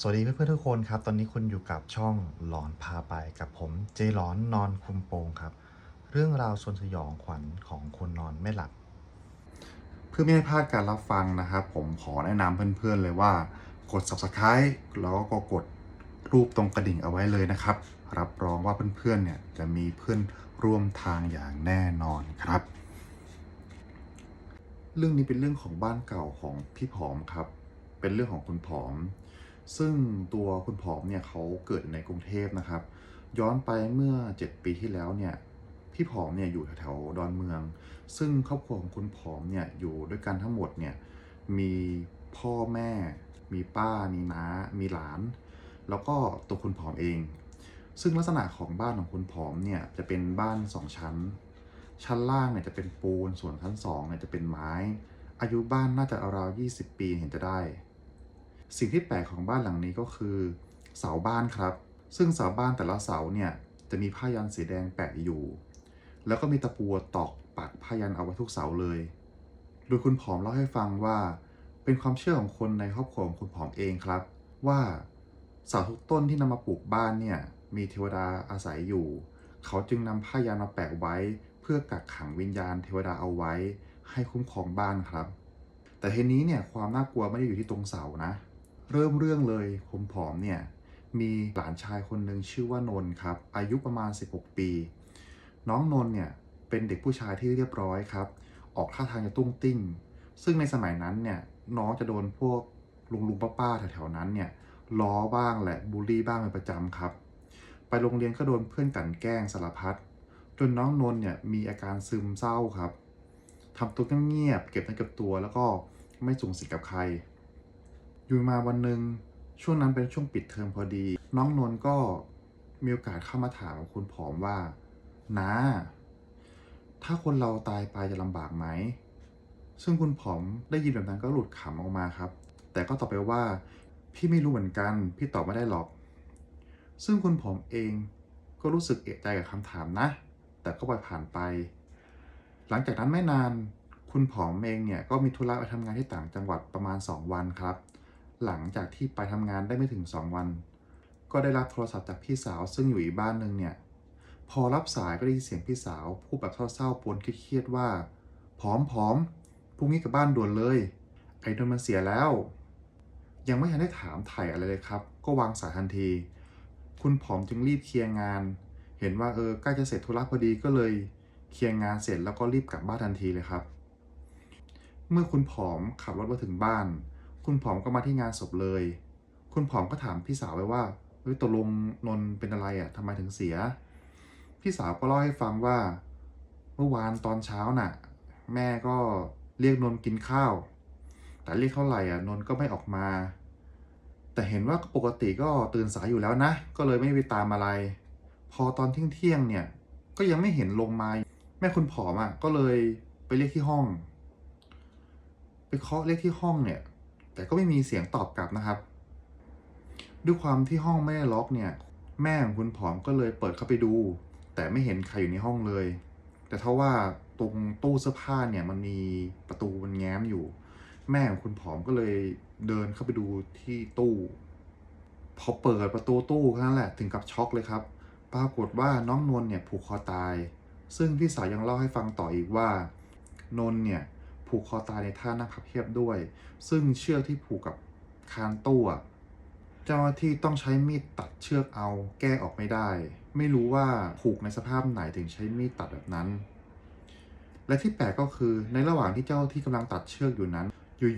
สวัสดีเพื่อนๆทุกคนครับ ตอนนี้คุณอยู่กับช่องหลอนพาไปกับผมเจหลอนนอนคุมโปงครับ เรื่องราวชวนสยองขวัญของคนนอนไม่หลับ เพื่อไม่ให้พลาดการรับฟังนะครับผมขอแนะนำเพื่อนๆเลยว่า กด subscribe แล้วก็กดรูปตรงกระดิ่งเอาไว้เลยนะครับ รับรองว่าเพื่อนๆเนี่ยจะมีเพื่อนร่วมทางอย่างแน่นอนครับ เรื่องนี้เป็นเรื่องของบ้านเก่าของพี่ผอมครับ เป็นเรื่องของคุณผอม ซึ่งตัวคุณผอมเนี่ยเขาเกิดในกรุงเทพนะครับ ย้อนไปเมื่อ 7 ปีที่แล้วเนี่ยพี่ผอมเนี่ยอยู่แถวๆดอนเมือง ซึ่งครอบครัวของคุณผอมเนี่ยอยู่ด้วยกันทั้งหมดเนี่ยมีพ่อแม่ มีป้า มีน้า มีหลาน แล้วก็ตัวคุณผอมเอง ซึ่งลักษณะของบ้านของคุณผอมเนี่ยจะเป็นบ้านสองชั้น ชั้นล่างเนี่ยจะเป็นปูน ส่วนชั้นสองเนี่ยจะเป็นไม้ อายุบ้านน่าจะราวๆ20 ปีเห็นจะได้ สิ่งที่แปลกของบ้านหลังนี้ก็คือเสาบ้านครับ ซึ่งเสาบ้านแต่ละเสาเนี่ยจะมีผ้ายันสีแดงแปะอยู่ แล้วก็มีตะปูตอกปักผ้ายันเอาไว้ทุกเสาเลย โดยคุณผอมเล่าให้ฟังว่า เป็นความเชื่อของคนในครอบครัวของคุณผอมเองครับ ว่าเสาทุกต้นที่นำมาปลูกบ้านเนี่ยมีเทวดาอาศัยอยู่ เขาจึงนำผ้ายันมาแปะไว้ เพื่อกักขังวิญญาณเทวดาเอาไว้ ให้คุ้มครองบ้านครับ แต่ทีนี้เนี่ยความน่ากลัวไม่ได้อยู่ที่ตรงเสานะ เริ่มเรื่องเลยผมผอมเนี่ย มีหลานชายคนหนึ่งชื่อว่านนท์ครับ อายุประมาณ 16 ปี น้องนนท์เนี่ย เป็นเด็กผู้ชายที่เรียบร้อยครับ ออกท่าทางจะตุ้งติ้ง ซึ่งในสมัยนั้นเนี่ย น้องจะโดนพวกลุงลุงป้าป้าๆแถวๆนั้นเนี่ยล้อบ้างแหละบูลลี่บ้างเป็นประจำครับ ไปโรงเรียนก็โดนเพื่อนกลั่นแกล้งสารพัดจนน้องนนท์เนี่ยมีอาการซึมเศร้าครับทำตัวเงียบๆเก็บเนื้อเก็บตัวแล้วก็ไม่สูงสิงกับใคร อยู่มาวันหนึ่งช่วงนั้นเป็นช่วงปิดเทอมพอดี น้องนนท์ก็มีโอกาสเข้ามาถามคุณผอมว่าน้าถ้าคนเราตายไปจะลำบากไหม ซึ่งคุณผอมได้ยินแบบนั้นก็หลุดขำออกมาครับ แต่ก็ตอบไปว่าพี่ไม่รู้เหมือนกัน พี่ตอบไม่ได้หรอก ซึ่งคุณผอมเองก็รู้สึกเอะใจกับคำถามนะ แต่ก็ปล่อยผ่านไป หลังจากนั้นไม่นาน คุณผอมเองเนี่ยก็มีธุระไปทำงานที่ต่างจังหวัดประมาณ 2 วันครับ หลังจากที่ไปทำงานได้ไม่ถึง 2 วัน ก็ได้รับโทรศัพท์จากพี่สาวซึ่งอยู่อีกบ้านหนึ่งเนี่ย พอรับสายก็ได้ยินเสียงพี่สาวพูดแบบเศร้าๆปนเครียดๆว่าผอมผอมพรุ่งนี้กลับบ้านด่วนเลย ไอ้นนมันเสียแล้ว ยังไม่ทันได้ถามไถ่อะไรเลยครับ ก็วางสายทันที คุณผอมจึงรีบเคลียร์งาน เห็นว่าเออใกล้จะเสร็จธุระพอดีก็เลยเคลียร์งานเสร็จแล้วก็รีบกลับบ้านทันทีเลยครับ เมื่อคุณผอมขับรถมาถึงบ้าน คุณผอมก็มาที่งานศพเลย คุณผอมก็ถามพี่สาวไว้ว่าเฮ้ยตกลงนนเป็นอะไรอะทำไมถึงเสีย พี่สาวก็เล่าให้ฟังว่า เมื่อวานตอนเช้าน่ะ แม่ก็เรียกนนกินข้าว แต่เรียกเท่าไหร่อะนนก็ไม่ออกมา แต่เห็นว่าปกติก็ตื่นสายอยู่แล้วนะ ก็เลยไม่ไปตามอะไร พอตอนเที่ยงเที่ยงเนี่ย ก็ยังไม่เห็นลงมา แม่คุณผอมอะก็เลยไปเรียกที่ห้อง ไปเคาะเรียกที่ห้องเนี่ย แต่ก็ไม่มีเสียงตอบกลับนะครับ ด้วยความที่ห้องไม่ได้ล็อกเนี่ย แม่ของคุณผอมก็เลยเปิดเข้าไปดู แต่ไม่เห็นใครอยู่ในห้องเลย แต่ถ้าว่าตรงตู้เสื้อผ้าเนี่ยมันมีประตูมันแง้มอยู่ แม่ของคุณผอมก็เลยเดินเข้าไปดูที่ตู้พอเปิดประตูตู้แค่นั้นแหละถึงกับช็อกเลยครับ ปรากฏว่าน้องนนเนี่ยผูกคอตาย ซึ่งพี่สาวยังเล่าให้ฟังต่ออีกว่านนเนี่ย ผูกคอตายในท่านั่งพับเพียบด้วย ซึ่งเชือกที่ผูกกับคานตู้เจ้าหน้าที่ต้องใช้มีดตัดเชือกเอา แก้ออกไม่ได้ ไม่รู้ว่าผูกในสภาพไหนถึงใช้มีดตัดแบบนั้น และที่แปลกก็คือในระหว่างที่เจ้าที่กำลังตัดเชือกอยู่นั้น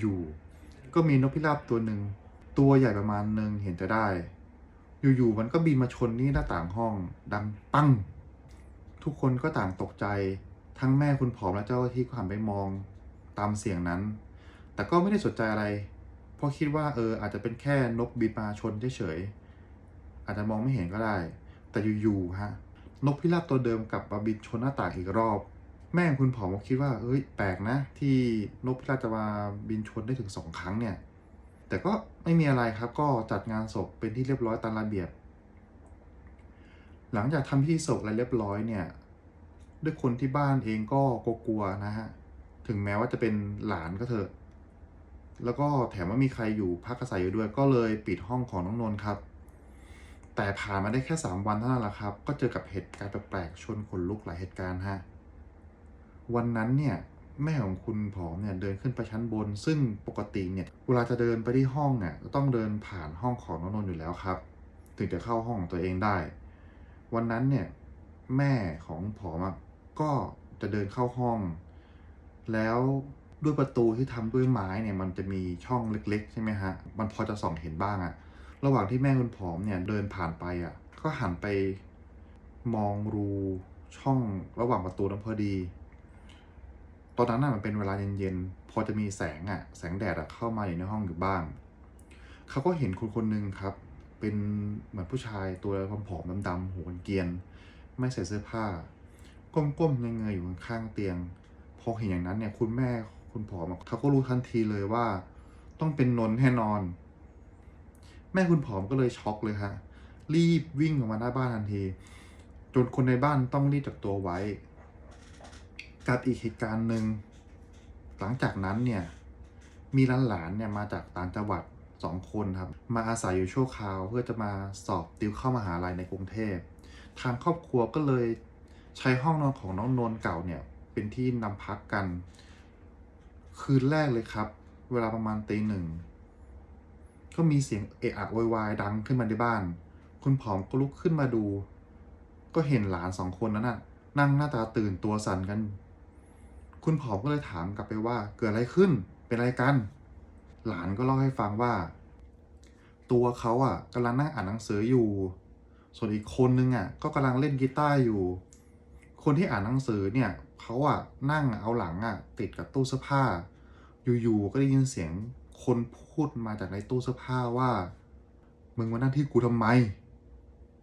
อยู่ๆก็มีนกพิราบตัวหนึ่งตัวใหญ่ประมาณหนึ่งเห็นจะได้ อยู่ๆมันก็บินมาชนนี่หน้าต่างห้อง ดังปั้ง ทุกคนก็ต่างตกใจ ทั้งแม่คุณผอมและเจ้าที่ก็หันไปมอง ตามเสียงนั้น แต่ก็ไม่ได้สนใจอะไร เพราะคิดว่าเอออาจจะเป็นแค่นกบินมาชนเฉยๆอาจจะมองไม่เห็นก็ได้ แต่อยู่ๆฮะนกพิราบตัวเดิมกลับมาบินชนหน้าต่างอีกรอบ แม่คุณผอมก็คิดว่าเอ้ยแปลกนะ ที่นกพิราบจะมาบินชนได้ถึงสองครั้งเนี่ย แต่ก็ไม่มีอะไรครับก็จัดงานศพเป็นที่เรียบร้อยตามระเบียบ หลังจากทำพิธีศพอะไรเรียบร้อยเนี่ยด้วยคนที่บ้านเองก็กลัวๆนะฮะ ถึงแม้ว่าจะเป็นหลานก็เถอะ แล้วก็แถมว่ามีใครอยู่พักอาศัยอยู่ด้วย ก็เลยปิดห้องของน้องนนท์ครับ แต่ผ่านมาได้แค่สามวันเท่านั้นแหละครับ ก็เจอกับเหตุการณ์แปลกๆชวนขนลุกหลายเหตุการณ์ฮะ วันนั้นเนี่ยแม่ของคุณผอมเนี่ยเดินขึ้นไปชั้นบน ซึ่งปกติเนี่ยเวลาจะเดินไปที่ห้องอะก็ต้องเดินผ่านห้องของน้องนนท์อยู่แล้วครับ ถึงจะเข้าห้องของตัวเองได้ วันนั้นเนี่ยแม่ของผอมอะก็จะเดินเข้าห้อง แล้วด้วยประตูที่ทำด้วยไม้เนี่ยมันจะมีช่องเล็ก ๆ ใช่ไหมฮะ มันพอจะส่องเห็นบ้างอะระหว่างที่แม่คุณผอมเนี่ยเดินผ่านไปอะก็หันไปมองรูช่องระหว่างประตูนั้นพอดี ตอนนั้นน่ะมันเป็นเวลาเย็นๆ พอจะมีแสงอะแสงแดดอะเข้ามาอยู่ในห้องอยู่บ้าง เขาก็เห็นคนคนหนึ่งครับ เป็นเหมือนผู้ชายตัวผอมๆดำๆหัวเกียน ไม่ใส่เสื้อผ้า ก้มๆเงยๆอยู่ข้างเตียง พอเห็นอย่างนั้นเนี่ย คุณแม่คุณผอมเขาก็รู้ทันทีเลยว่า ต้องเป็นนนแน่นอน แม่คุณผอมก็เลยช็อกเลยฮะรีบวิ่งออกมาหน้าบ้านทันที จนคนในบ้านต้องรีบจับตัวไว้กับอีกเหตุการณ์หนึ่งหลังจากนั้นเนี่ย มีหลานๆเนี่ยมาจากต่างจังหวัดสองคนครับ มาอาศัยอยู่ชั่วคราวเพื่อจะมาสอบติวเข้ามหาลัยในกรุงเทพ ทางครอบครัวก็เลยใช้ห้องนอนของน้องนนท์เก่าเนี่ย เป็นที่นำพักกัน คืนแรกเลยครับ เวลาประมาณตีหนึ่ง ก็มีเสียงเอะอะโวยวายดังขึ้นมาในบ้าน คุณผอมก็ลุกขึ้นมาดู ก็เห็นหลานสองคนนั้นน่ะ นั่งหน้าตาตื่นตัวสั่นกัน คุณผอมก็เลยถามกลับไปว่า เกิดอะไรขึ้น เป็นอะไรกัน หลานก็เล่าให้ฟังว่า ตัวเขาอะกำลังนั่งอ่านหนังสืออยู่ ส่วนอีกคนนึงอะ ก็กำลังเล่นกีตาร์อยู่ คนที่อ่านหนังสือเนี่ยเขาอะนั่งเอาหลังอะติดกับตู้เสื้อผ้า อยู่ๆก็ได้ยินเสียงคนพูดมาจากในตู้เสื้อผ้าว่า มึงมานั่งที่กูทำไม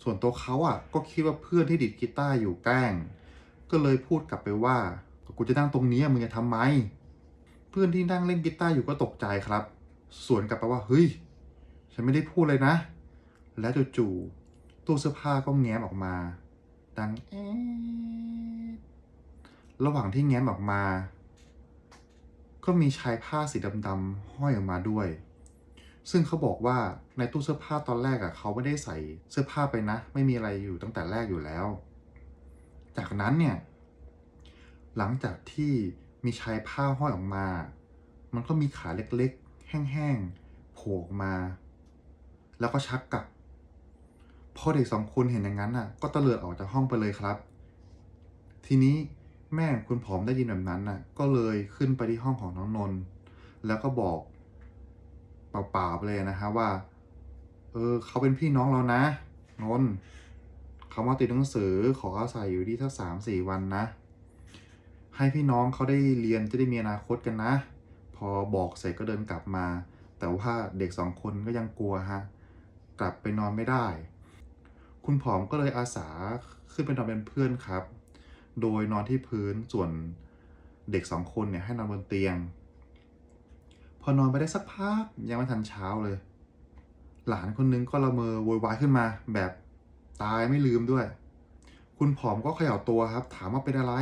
ส่วนตัวเขาอะก็คิดว่าเพื่อนที่ดิดกีตาร์อยู่แกล้ง ก็เลยพูดกลับไปว่ากูจะนั่งตรงนี้มึงจะทำไม เพื่อนที่นั่งเล่นกีตาร์อยู่ก็ตกใจครับ สวนกลับไปว่าเฮ้ยฉันไม่ได้พูดเลยนะ แล้วจู่ๆตู้เสื้อผ้าก็แง้มออกมา ดังเอ๊ะระหว่างที่แง้มออกมา ก็มีชายผ้าสีดำๆห้อยออกมาด้วย ซึ่งเขาบอกว่าในตู้เสื้อผ้าตอนแรกอะ่ะเขาไม่ได้ใส่เสื้อผ้าไปนะ ไม่มีอะไรอยู่ตั้งแต่แรกอยู่แล้ว จากนั้นเนี่ย หลังจากที่มีชายผ้าห้อยออกมา มันก็มีขาเล็กๆ แห้งๆโผล่ออกมา แล้วก็ชักกลับ พอเด็กสองคนเห็นอย่างนั้นน่ะ ก็ตะเลิดออกจากห้องไปเลยครับ ทีนี้แม่คุณผอมได้ยินแบบนั้นน่ะ ก็เลยขึ้นไปที่ห้องของน้องนนท์แล้วก็บอกเปล่าๆไปเลยนะฮะว่า เออเขาเป็นพี่น้องเรานะนนท์เขามาติดหนังสือขออาศัยอยู่ที่สักสามสี่วันนะ ให้พี่น้องเขาได้เรียนจะได้มีอนาคตกันนะ พอบอกเสร็จก็เดินกลับมา แต่ว่าเด็กสองคนก็ยังกลัวฮะ กลับไปนอนไม่ได้ คุณผอมก็เลยอาสาขึ้นไปนอนเป็นเพื่อนครับ โดยนอนที่พื้นส่วนเด็กสองคนเนี่ยให้นอนบนเตียง พอนอนไปได้สักพักยังไม่ทันเช้าเลย หลานคนนึงก็ละเมอโวยวายขึ้นมาแบบตายไม่ลืมด้วย คุณผอมก็เขย่าตัวครับ ถามว่าเป็นอะไร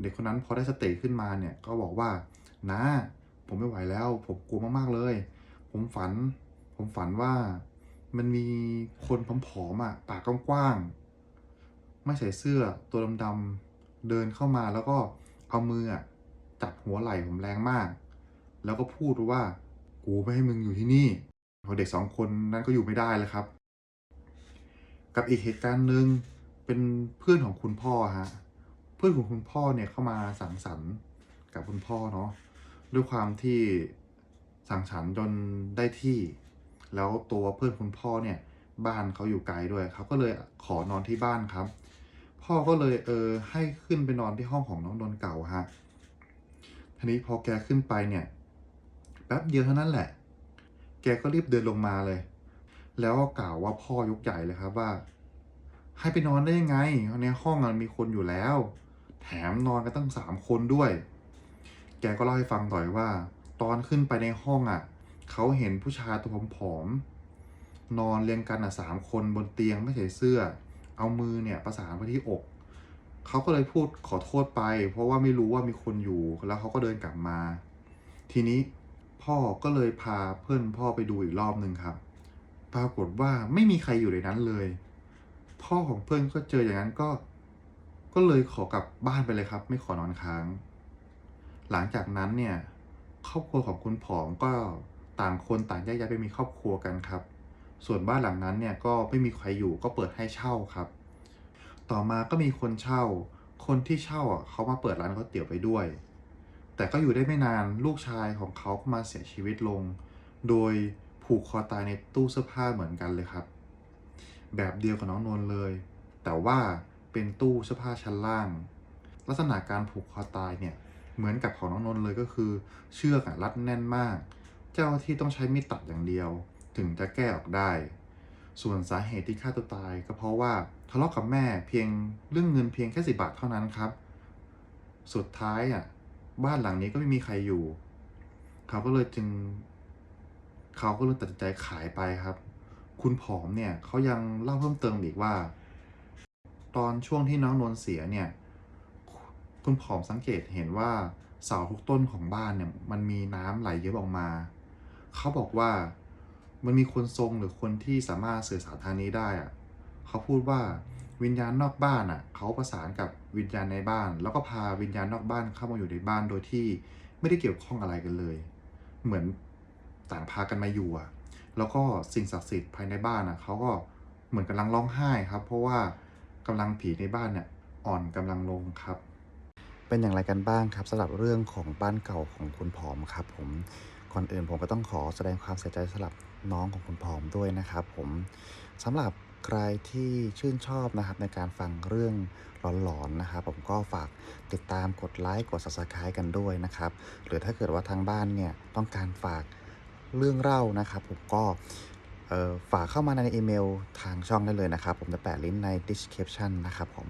เด็กคนนั้นพอได้สติขึ้นมาเนี่ยก็บอกว่านะผมไม่ไหวแล้ว ผมกลัวมากๆเลย ผมฝัน ผมฝันว่า มันมีคนผอมๆอะปากกว้างๆไม่ใส่เสื้อตัวดำๆเดินเข้ามาแล้วก็เอามืออะจับหัวไหล่ผมแรงมาก แล้วก็พูดว่า กูไม่ให้มึงอยู่ที่นี่พอเด็กสองคนนั้นก็อยู่ไม่ได้เลยครับ กับอีกเหตุการณ์หนึ่งเป็นเพื่อนของคุณพ่อฮะเพื่อนของคุณพ่อเนี่ยเข้ามาสังสรรค์กับคุณพ่อเนาะด้วยความที่สังสรรค์จนได้ที่ แล้วตัวเพื่อนคุณพ่อเนี่ยบ้านเขาอยู่ไกลด้วยเขาก็เลยขอนอนที่บ้านครับ พ่อก็เลยเออให้ขึ้นไปนอนที่ห้องของน้องนนเก่าฮะทีนี้พอแกขึ้นไปเนี่ยแป๊บเดียวเท่านั้นแหละ แกก็รีบเดินลงมาเลย แล้วก็กล่าวว่าพ่อยกใหญ่เลยครับว่า ให้ไปนอนได้ยังไงในห้องมันมีคนอยู่แล้ว แถมนอนกันตั้งสามคนด้วย แกก็เล่าให้ฟังต่อยว่า ตอนขึ้นไปในห้องอะ เขาเห็นผู้ชายตัวผอมๆนอนเรียงกันอะสามคนบนเตียงไม่ใส่เสื้อ เอามือเนี่ยประสานไปที่อก เขาก็เลยพูดขอโทษไป เพราะว่าไม่รู้ว่ามีคนอยู่แล้วเขาก็เดินกลับมา ทีนี้พ่อก็เลยพาเพื่อนพ่อไปดูอีกรอบหนึ่งครับ ปรากฏว่าไม่มีใครอยู่ในนั้นเลย พ่อของเพื่อนก็เจออย่างนั้นก็ ก็เลยขอกลับบ้านไปเลยครับ ไม่ขอนอนค้าง หลังจากนั้นเนี่ยครอบครัวของคุณผอมก็ ต่างคนต่างแยกย้ายไปมีครอบครัวกันครับ ส่วนบ้านหลังนั้นเนี่ยก็ไม่มีใครอยู่ก็เปิดให้เช่าครับ ต่อมาก็มีคนเช่า คนที่เช่าอะเขามาเปิดร้านก๋วยเตี๋ยวไปด้วย แต่ก็อยู่ได้ไม่นานลูกชายของเขาก็มาเสียชีวิตลง โดยผูกคอตายในตู้เสื้อผ้าเหมือนกันเลยครับ แบบเดียวกับน้องนนท์เลย แต่ว่าเป็นตู้เสื้อผ้าชั้นล่าง ลักษณะการผูกคอตายเนี่ยเหมือนกับของน้องนนท์เลยก็คือ เชือกอะรัดแน่นมาก เจ้าที่ต้องใช้มีดตัดอย่างเดียว ถึงจะแก้ออกได้ ส่วนสาเหตุที่ฆ่าตัวตาย ก็เพราะว่าทะเลาะกับแม่เพียงเรื่องเงินเพียงแค่สิบาทเท่านั้นครับ สุดท้ายอะบ้านหลังนี้ก็ไม่มีใครอยู่ เขาก็เลยจึง เขาก็เลยตัดใจขายไปครับ คุณผอมเนี่ยเขายังเล่าเพิ่มเติมอีกว่า ตอนช่วงที่น้องนนเสียเนี่ย คุณผอมสังเกตเห็นว่าเสาทุกต้นของบ้านเนี่ย มันมีน้ำไหลเยอะออกมา เขาบอกว่ามันมีคนทรงหรือคนที่สามารถสื่อสารทางนี้ได้อะเขาพูดว่าวิญญาณนอกบ้านอะเขาประสานกับวิญญาณในบ้าน แล้วก็พาวิญญาณนอกบ้านเข้ามาอยู่ในบ้านโดยที่ไม่ได้เกี่ยวข้องอะไรกันเลย เหมือนต่างพากันมาอยู่อะแล้วก็สิ่งศักดิ์สิทธิ์ภายในบ้านอะเขาก็เหมือนกำลังร้องไห้ครับ เพราะว่ากำลังผีในบ้านเนี่ยอ่อนกำลังลงครับ เป็นอย่างไรกันบ้างครับสำหรับเรื่องของบ้านเก่าของคุณผอมครับผม ก่อนอื่นผมก็ต้องขอแสดงความเสียใจสำหรับน้องของคุณผอมด้วยนะครับ ผมสำหรับใครที่ชื่นชอบนะครับในการฟังเรื่องหลอนๆนะครับ ผมก็ฝากติดตามกดไลค์กด subscribe กันด้วยนะครับ หรือถ้าเกิดว่าทางบ้านเนี่ยต้องการฝากเรื่องเล่านะครับ ผมก็ฝากเข้ามาในอีเมลทางช่องได้เลยนะครับ ผมจะแปะลิงก์ใน description นะครับผม